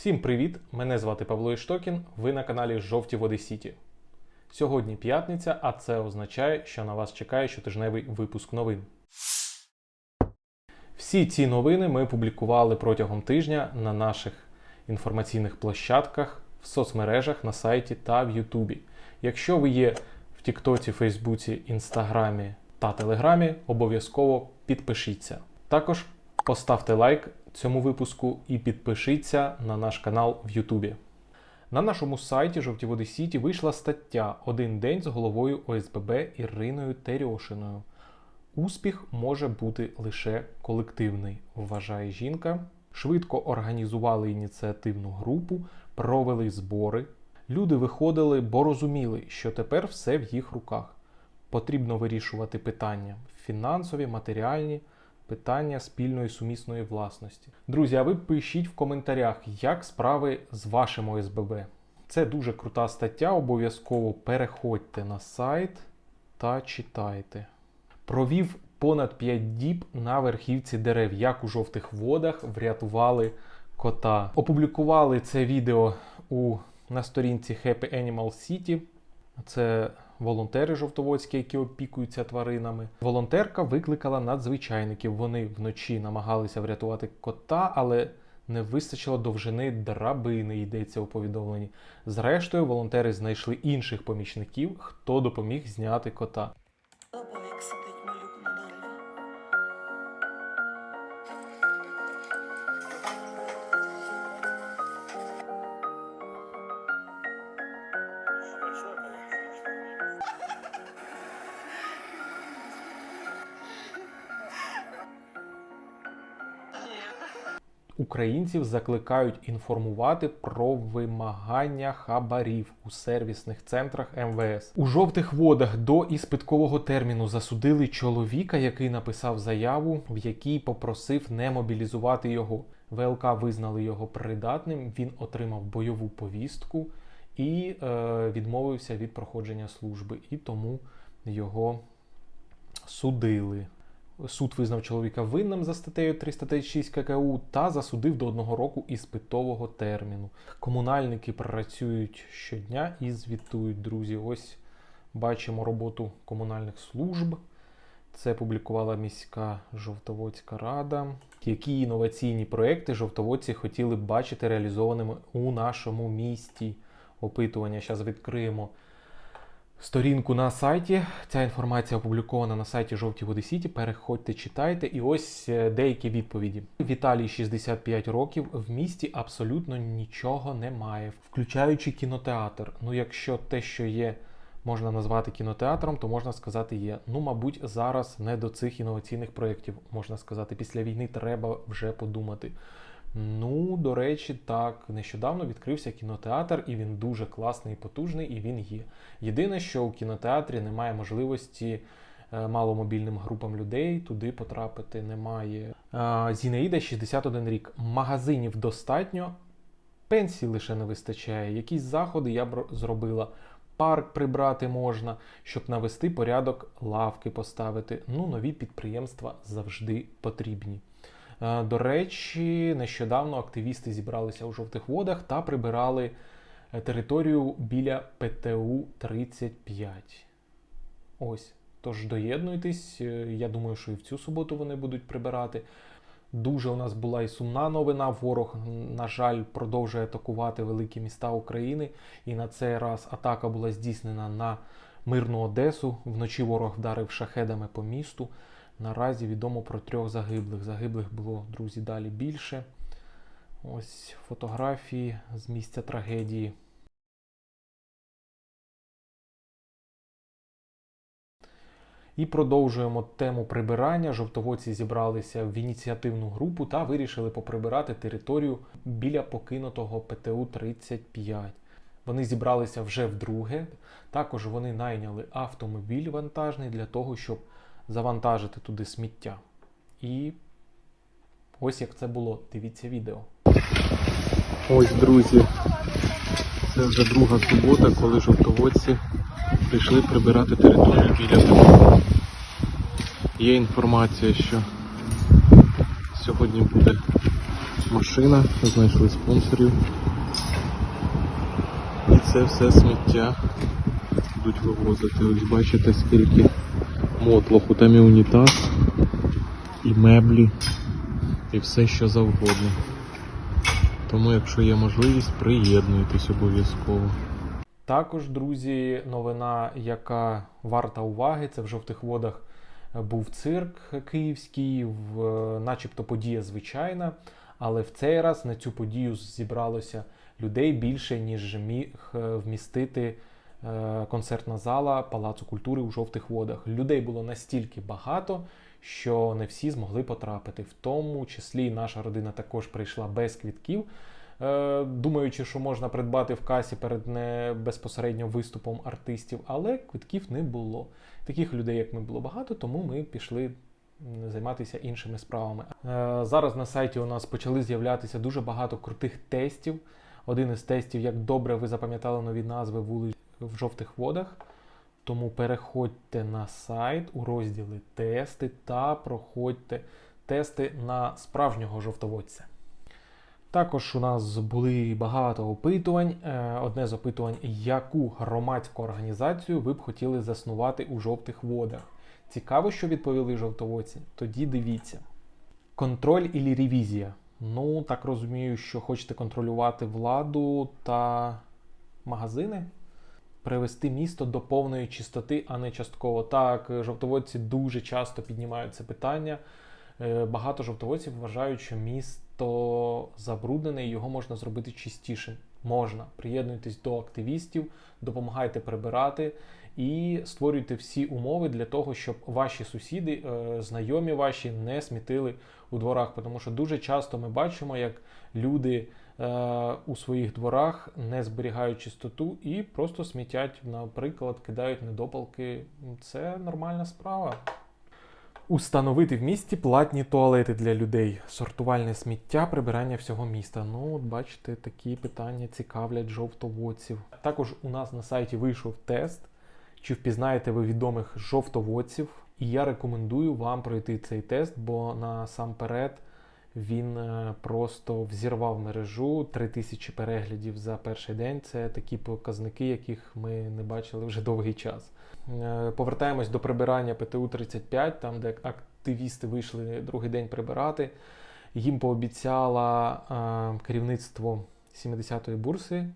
Всім привіт! Мене звати Павло Іштокін. Ви на каналі Жовті Води Сіті. Сьогодні п'ятниця, а це означає, що на вас чекає щотижневий випуск новин. Всі ці новини ми публікували протягом тижня на наших інформаційних площадках, в соцмережах, на сайті та в Ютубі. Якщо ви є в Тіктоці, Фейсбуці, Інстаграмі та Телеграмі, обов'язково підпишіться. Також поставте лайк цьому випуску і підпишіться на наш канал в Ютубі. На нашому сайті Жовті Води Сіті вийшла стаття Один день з головою ОСББ Іриною Терьошиною. Успіх може бути лише колективний, вважає жінка. Швидко організували ініціативну групу, провели збори. Люди виходили, бо розуміли, що тепер все в їх руках. Потрібно вирішувати питання фінансові, матеріальні, питання спільної сумісної власності. Друзі, а ви пишіть в коментарях, як справи з вашим ОСББ. Це дуже крута стаття. Обов'язково переходьте на сайт та читайте. Провів понад 5 діб на верхівці дерев, як у жовтих водах врятували кота. Опублікували це відео у, на сторінці Happy Animal City. Це волонтери жовтоводські, які опікуються тваринами. Волонтерка викликала надзвичайників. Вони вночі намагалися врятувати кота, але не вистачило довжини драбини, йдеться у повідомленні. Зрештою, волонтери знайшли інших помічників, хто допоміг зняти кота. Українців закликають інформувати про вимагання хабарів у сервісних центрах МВС. У жовтих водах до іспиткового терміну засудили чоловіка, який написав заяву, в якій попросив не мобілізувати його. ВЛК визнали його придатним. Він отримав бойову повістку і е, відмовився від проходження служби, і тому його судили. Суд визнав чоловіка винним за статтею 336 ККУ та засудив до одного року іспитового терміну. Комунальники працюють щодня і звітують, друзі. Ось бачимо роботу комунальних служб. Це публікувала міська Жовтоводська рада. Які інноваційні проекти жовтоводці хотіли б бачити реалізованими у нашому місті? Опитування зараз відкриємо сторінку на сайті. Ця інформація опублікована на сайті Жовті Води Сіті. Переходьте, читайте. І ось е, деякі відповіді. Віталій 65 років. В місті абсолютно нічого немає, включаючи кінотеатр. Ну, якщо те, що є, можна назвати кінотеатром, то можна сказати є. Ну, мабуть, зараз не до цих інноваційних проєктів, можна сказати. Після війни треба вже подумати. Ну, до речі, так, нещодавно відкрився кінотеатр, і він дуже класний і потужний, і він є. Єдине, що у кінотеатрі немає можливості е, маломобільним групам людей туди потрапити. Немає. Зінаїда 61 рік. Магазинів достатньо, пенсій лише не вистачає. Якісь заходи я б зробила. Парк прибрати можна, щоб навести порядок, лавки поставити. Ну, нові підприємства завжди потрібні. Е, До речі, нещодавно активісти зібралися у жовтих водах та прибирали е, територію біля ПТУ 35. Ось. Тож доєднуйтесь. е, Я думаю, що і в цю суботу вони будуть прибирати. Дуже у нас була і сумна новина. Ворог, на жаль, продовжує атакувати великі міста України. І на цей раз атака була здійснена на мирну Одесу. Вночі ворог вдарив шахедами по місту. Наразі відомо про трьох загиблих. Загиблих було, друзі, далі більше. Ось фотографії з місця трагедії. І продовжуємо тему прибирання. Жовтоводці зібралися в ініціативну групу та вирішили поприбирати територію біля покинутого ПТУ 35. Вони зібралися вже вдруге. Також вони найняли автомобіль вантажний для того, щоб завантажити туди сміття. І ось як це було. Дивіться відео. Ось, друзі, це вже друга субота, коли жовтоводці прийшли прибирати територію біля ПТУ. Є інформація, що сьогодні буде машина, знайшли спонсорів. І це все сміття будуть вивозити. Ось бачите, скільки мотлоху. Там і унітаз, і меблі, і все що завгодно. Тому, якщо є можливість, приєднуйтесь обов'язково. Також, друзі, новина, яка варта уваги, це в жовтих водах був цирк київський, начебто подія звичайна, але в цей раз на цю подію зібралося людей більше, ніж міг е, вмістити концертна зала Палацу культури у жовтих водах. Людей було настільки багато, що не всі змогли потрапити. В тому числі наша родина також прийшла без квітків. Е, Думаючи, що можна придбати в касі перед не безпосередньо виступом артистів, але квитків не було. Таких людей, як ми, було багато, тому ми пішли займатися іншими справами. Е, Зараз на сайті у нас почали з'являтися дуже багато крутих тестів. Один із тестів, як добре ви запам'ятали нові назви вулиць в жовтих водах. Тому переходьте на сайт у розділи тести та проходьте тести на справжнього жовтоводця. Також у нас були багато опитувань. Е, Одне з опитувань, яку громадську організацію ви б хотіли заснувати у жовтих водах. Цікаво, що відповіли жовтоводці. Тоді дивіться. Контроль і ревізія. Ну, так розумію, що хочете контролювати владу та магазини. Привести місто до повної чистоти, а не частково. Так, жовтоводці дуже часто піднімають це питання. Е, Багато жовтоводців вважають, що місто забруднене і його можна зробити чистішим. Можна. Приєднуйтесь до активістів, допомагайте прибирати і створюйте всі умови для того, щоб ваші сусіди, е, знайомі ваші не смітили у дворах. Тому що дуже часто ми бачимо, як люди е, у своїх дворах не зберігають чистоту і просто смітять, наприклад, кидають недопалки. Це нормальна справа. Установити в місті платні туалети для людей, сортувальне сміття, прибирання всього міста. Ну, от бачите, такі питання цікавлять жовтоводців. Також у нас на сайті вийшов тест, чи впізнаєте ви відомих жовтоводців. І я рекомендую вам пройти цей тест, бо насамперед він е, просто взірвав мережу 3000 переглядів за перший день. Це такі показники, яких ми не бачили вже довгий час. Е, Повертаємось до прибирання ПТУ 35, там де активісти вийшли другий день прибирати. Їм пообіцяло е, керівництво 70-ї бурси,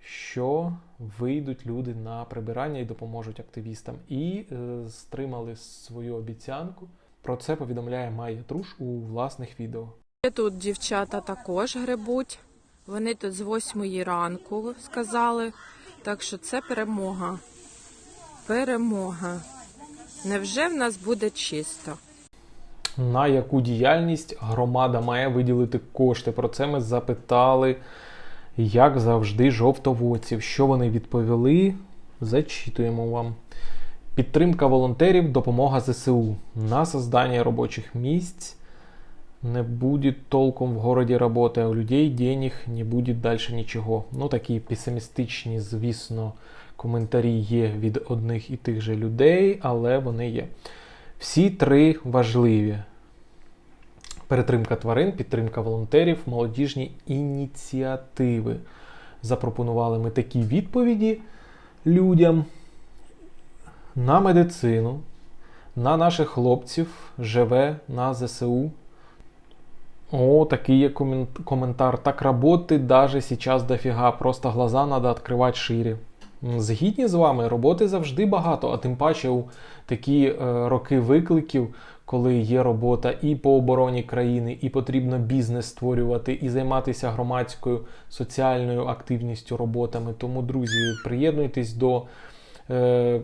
що вийдуть люди на прибирання і допоможуть активістам. І е, стримали свою обіцянку. Про це повідомляє Майя Труш у власних відео. Тут дівчата також гребуть. Вони тут з 8 ранку сказали. Так що це перемога. Перемога. Невже в нас буде чисто? На яку діяльність громада має виділити кошти? Про це ми запитали, як завжди, жовтоводців. Що вони відповіли? Зачитуємо вам. Підтримка волонтерів, допомога ЗСУ. На создание робочих місць не буде толком в городі роботи, а у людей денег не буде далі нічого. Ну, такі песимістичні, звісно, коментарі є від одних і тих же людей, але вони є. Всі три важливі: перетримка тварин, підтримка волонтерів, молодіжні ініціативи. Запропонували ми такі відповіді людям на медицину, на наших хлопців живе на ЗСУ. О, такий є коментар. Так роботи даже сейчас дофіга, просто глаза надо відкривати шире. Згідні з вами, роботи завжди багато, а тим паче у такі е, роки викликів, коли є робота і по обороні країни, і потрібно бізнес створювати, і займатися громадською соціальною активністю роботами. Тому, друзі, приєднуйтесь до е,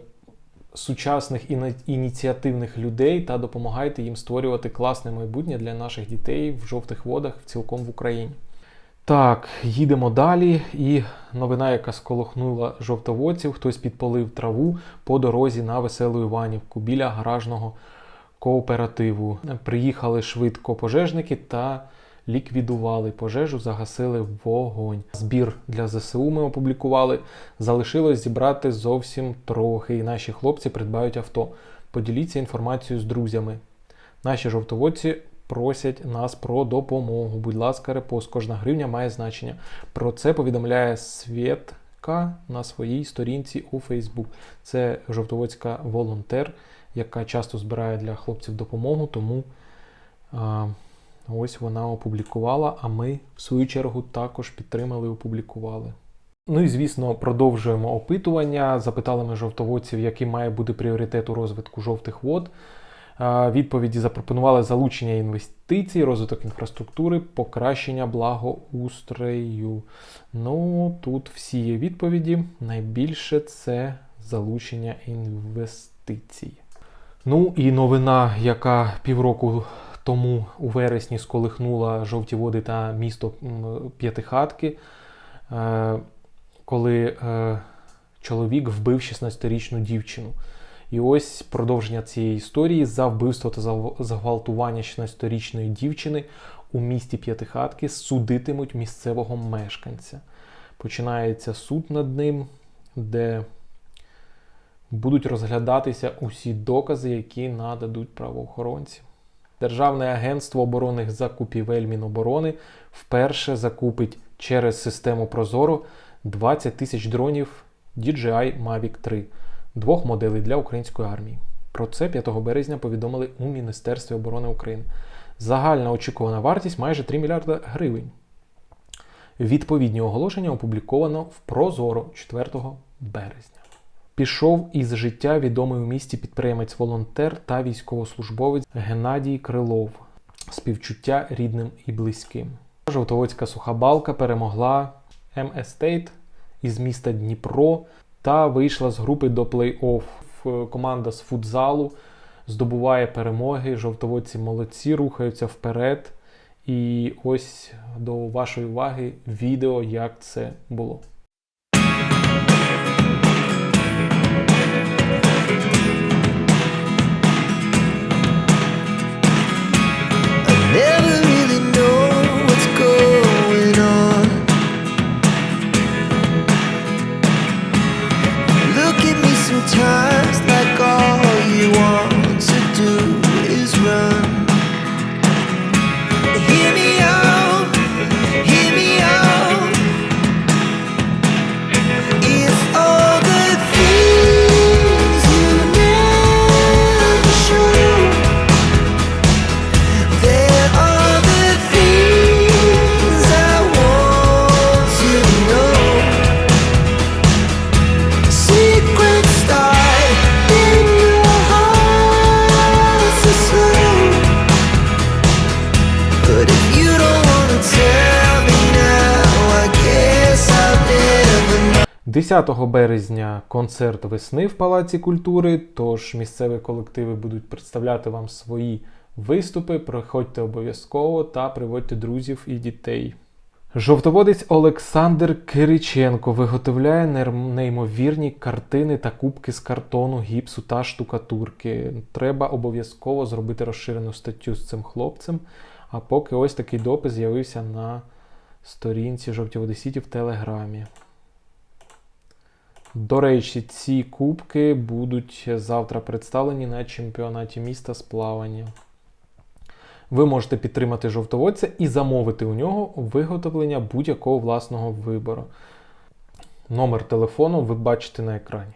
сучасних іні- ініціативних людей та допомагайте їм створювати класне майбутнє для наших дітей в жовтих водах, цілком в Україні. Так, їдемо далі. І новина, яка сколохнула жовтоводців, хтось підпалив траву по дорозі на веселу Іванівку біля гаражного кооперативу. Приїхали швидко пожежники та ліквідували пожежу, загасили вогонь. Збір для ЗСУ ми опублікували. Залишилось зібрати зовсім трохи, і наші хлопці придбають авто. Поділіться інформацією з друзями. Наші жовтоводці просять нас про допомогу. Будь ласка, репост. Кожна гривня має значення. Про це повідомляє Свєтка на своїй сторінці у Фейсбук. Це жовтоводська волонтер, яка часто збирає для хлопців допомогу, тому а, ось вона опублікувала, а ми, в свою чергу, також підтримали і опублікували. Ну і звісно, продовжуємо опитування. Запитали ми жовтоводців, який має бути пріоритет у розвитку жовтих вод. Відповіді запропонували залучення інвестицій, розвиток інфраструктури, покращення благоустрою. Ну, тут всі є відповіді. Найбільше це залучення інвестицій. Ну і новина, яка півроку тому у вересні сколихнула жовті води та місто П'ятихатки, е, коли е, чоловік вбив 16-річну дівчину. І ось продовження цієї історії за вбивство та за зґвалтування 16-річної дівчини у місті П'ятихатки судитимуть місцевого мешканця. Починається суд над ним, де будуть розглядатися усі докази, які нададуть правоохоронці. Державне агентство оборонних закупівель Міноборони вперше закупить через систему Прозоро 20 тисяч дронів DJI Mavic 3 двох моделей для української армії. Про це 5 березня повідомили у Міністерстві оборони України. Загальна очікувана вартість майже 3 мільярда гривень. Відповідні оголошення опубліковано в Прозоро 4 березня. Пішов із життя відомий у місті підприємець-волонтер та військовослужбовець Геннадій Крилов. Співчуття рідним і близьким. Жовтоводська сухабалка перемогла М-Естейт із міста Дніпро та вийшла з групи до плей-офф. Команда з футзалу здобуває перемоги. Жовтоводці молодці, рухаються вперед. І ось до вашої уваги відео, як це було. 10 березня концерт весни в Палаці культури. Тож місцеві колективи будуть представляти вам свої виступи. Приходьте обов'язково та приводьте друзів і дітей. Жовтоводець Олександр Кириченко виготовляє неймовірні картини та кубки з картону, гіпсу та штукатурки. Треба обов'язково зробити розширену статтю з цим хлопцем. А поки ось такий допис з'явився на сторінці Жовтіводи Сіті в Телеграмі. До речі, ці кубки будуть завтра представлені на чемпіонаті міста з плавання. Ви можете підтримати жовтоводця і замовити у нього виготовлення будь-якого власного вибору. Номер телефону ви бачите на екрані.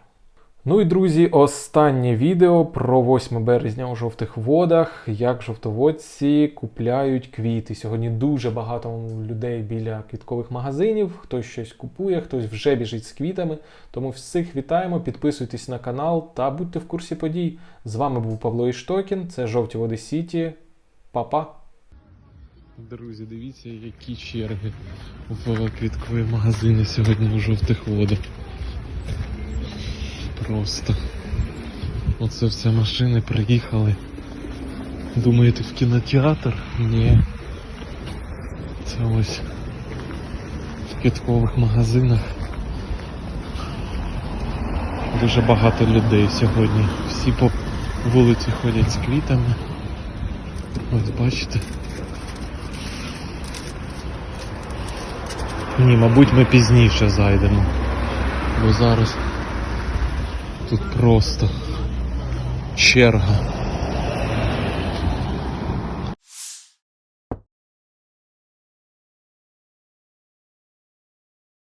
Ну і друзі, останнє відео про 8 березня у жовтих водах, як жовтоводці купляють квіти. Сьогодні дуже багато людей біля квіткових магазинів. Хтось щось купує, хтось вже біжить з квітами. Тому всіх вітаємо, підписуйтесь на канал та будьте в курсі подій. З вами був Павло Іштокін, це Жовті Води Сіті. Па-па! Друзі, дивіться, які черги в квіткові магазини сьогодні у жовтих водах. Просто. Оце все машини приїхали. Думаєте, в кінотеатр? Ні. Це ось в квіткових магазинах. Дуже багато людей сьогодні. Всі по вулиці ходять з квітами. Ось бачите. Ні, мабуть, ми пізніше зайдемо. Бо зараз тут просто черга.